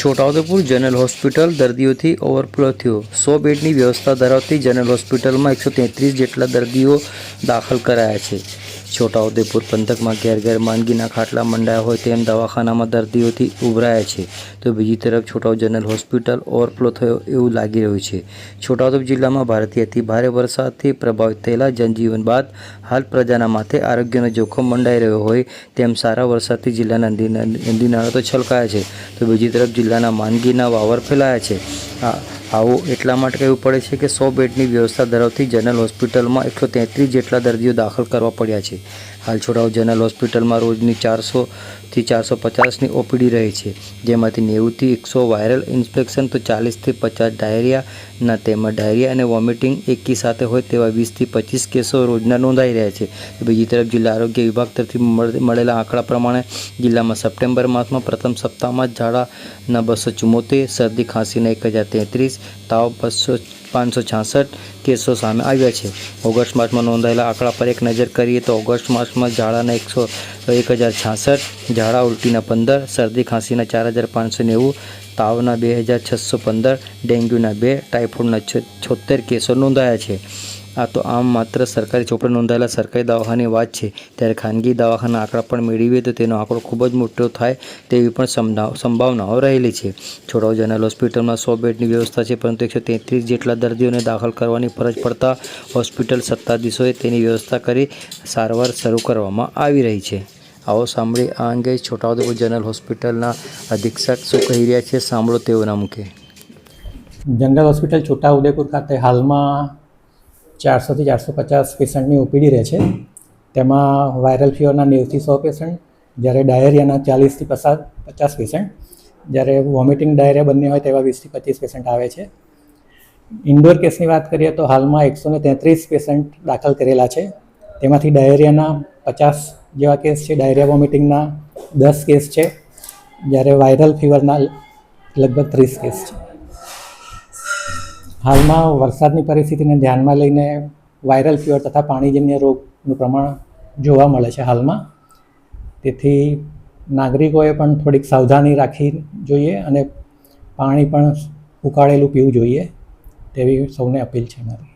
Chhota Udepur general hospital દર્દીઓથી overflow થયો. સો બેડની વ્યવસ્થા ધરાવતી જનરલ હોસ્પિટલમાં એકસો તેત્રીસ જેટલા દર્દીઓ દાખલ કરાયા છે. છોટાઉદેપુર પંથકમાં ઘેર ઘેર માંદગીના ખાટલા મંડાયા હોય તેમ દવાખાનામાં દર્દીઓથી ઉભરાયા છે. તો બીજી તરફ છોટાઉ જનરલ હોસ્પિટલ ઓવરફ્લો થયો એવું લાગી રહ્યું છે. છોટાઉદેપુર જિલ્લામાં ભારતીયથી ભારે વરસાદથી પ્રભાવિત થયેલા જનજીવન બાદ હાલ પ્રજાના માથે આરોગ્યનો જોખમ મંડાઈ રહ્યો હોય તેમ સારા વરસાદથી જિલ્લાના નદી નદીનાળા તો છલકાયા છે. તો બીજી તરફ જિલ્લાના માંદગીના વાવર ફેલાયા છે. આ આવું એટલા માટે કહેવું પડે છે કે સો બેડની વ્યવસ્થા ધરાવતી જનરલ હોસ્પિટલમાં એકસો તેત્રીસ જેટલા દર્દીઓ દાખલ કરવા પડ્યા છે. હાલ છોટાઉ જનરલ હોસ્પિટલમાં રોજની ચારસોથી ચારસો પચાસની ઓપીડી રહે છે. જેમાંથી નેવુંથી એકસો વાયરલ ઇન્સ્પેક્શન તો ચાલીસથી પચાસ ડાયરિયાના તેમાં ડાયરિયા અને વોમિટિંગ એકી સાથે હોય તેવા વીસથી પચીસ કેસો રોજના નોંધાઈ રહ્યા છે. બીજી તરફ જિલ્લા આરોગ્ય વિભાગ તરફથી મળ- મળેલા આંકડા પ્રમાણે જિલ્લામાં સપ્ટેમ્બર માસમાં પ્રથમ સપ્તાહમાં જ ઝાડાના બસો ચુમ્મોતેર શરદી ખાંસીના એક હજાર તેત્રીસ તાવ બસો પાંચસો છાસઠ કેસો સામે આવ્યા છે. ઓગસ્ટ માસમાં નોંધાયેલા આંકડા પર એક નજર કરીએ તો ઓગસ્ટ માસમાં ઝાડાના એકસો એક હજાર છાસઠ, ઝાડા ઉલટીના પંદર, શરદી ખાંસીના ચાર હજાર પાંચસો નેવું, તાવના બે હજાર છસો પંદર, ડેન્ગ્યુના બે, ટાઇફોઇડના છોતેર કેસો નોંધાયા છે. આ તો આમ માત્ર સરકારી ચોપડે નોંધાયેલા સરકારી દવાખાની વાત છે. ત્યારે ખાનગી દવાખાના આંકડા પણ મેળવીએ તો તેનો આંકડો ખૂબ જ મોટો થાય તેવી પણ સંભાવનાઓ રહેલી છે. છોટાઉ જનરલ હોસ્પિટલમાં સો બેડની વ્યવસ્થા છે, પરંતુ એકસો તેત્રીસ જેટલા દર્દીઓને દાખલ કરવાની ફરજ પડતા હોસ્પિટલ સત્તાધીશોએ તેની વ્યવસ્થા કરી સારવાર શરૂ કરવામાં આવી રહી છે. આવો સાંભળી આ અંગે છોટાઉદેપુર જનરલ હોસ્પિટલના અધિક્ષક શું કહી રહ્યા છે, સાંભળો તેઓના મુખે. જનરલ હોસ્પિટલ છોટાઉદેપુર ખાતે હાલમાં ચારસોથી ચારસો પચાસ પેશન્ટની ઓપીડી રહે છે. તેમાં વાયરલ ફીવરના નેવથી સો પેશન્ટ, જ્યારે ડાયરિયાના ચાલીસથી પચાસ પચાસ પેશન્ટ, જ્યારે વોમિટિંગ, ડાયરિયા બંને હોય તેવા વીસથી પચીસ પેશન્ટ આવે છે. ઇન્ડોર કેસની વાત કરીએ તો હાલમાં એકસો ને તેત્રીસ પેશન્ટ દાખલ કરેલા છે. તેમાંથી ડાયરિયાના પચાસ જેવા કેસ છે, ડાયરિયા વોમિટિંગના દસ કેસ છે, જ્યારે વાયરલ ફીવરના લગભગ ત્રીસ કેસ છે. હાલમાં વરસાદની પરિસ્થિતિને ધ્યાનમાં લઈને વાયરલ ફીવર તથા પાણીજન્ય રોગનું પ્રમાણ જોવા મળે છે હાલમાં. તેથી નાગરિકોએ પણ થોડીક સાવધાની રાખવી જોઈએ અને પાણી પણ ઉકાળેલું પીવું જોઈએ તેવી સૌને અપીલ છે મારી.